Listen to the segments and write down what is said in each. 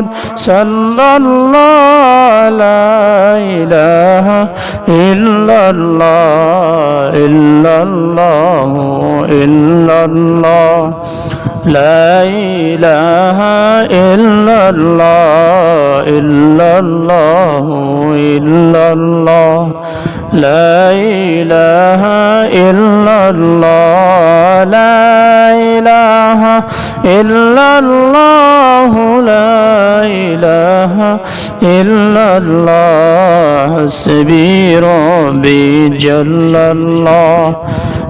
محمد صلى الله لا إله إلا الله إلا الله إلا الله. لا إله إلا الله إلا الله إلا الله. لا إله إلا الله لا إله إلا الله لا إله إلا الله حسبي ربي جل الله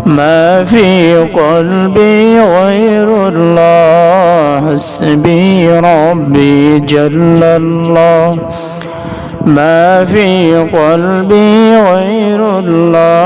ما في قلبي غير الله حسبي ربي جل الله ما في قلبي غير الله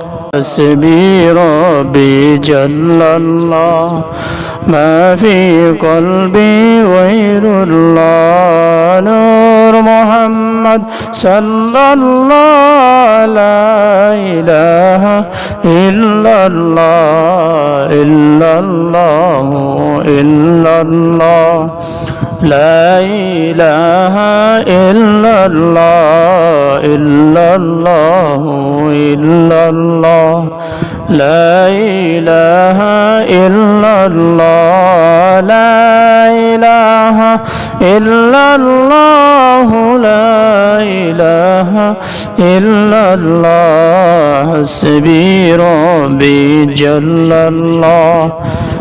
حسبي ربي جل الله. ما في قلبي غير الله. نور محمد صلى الله لا إله إلا الله. إلا الله إلا الله. لا إله إلا الله إلا الله إلا الله لا إله إلا الله لا إله إلا الله لا إله إلا الله حسبي ربي جل الله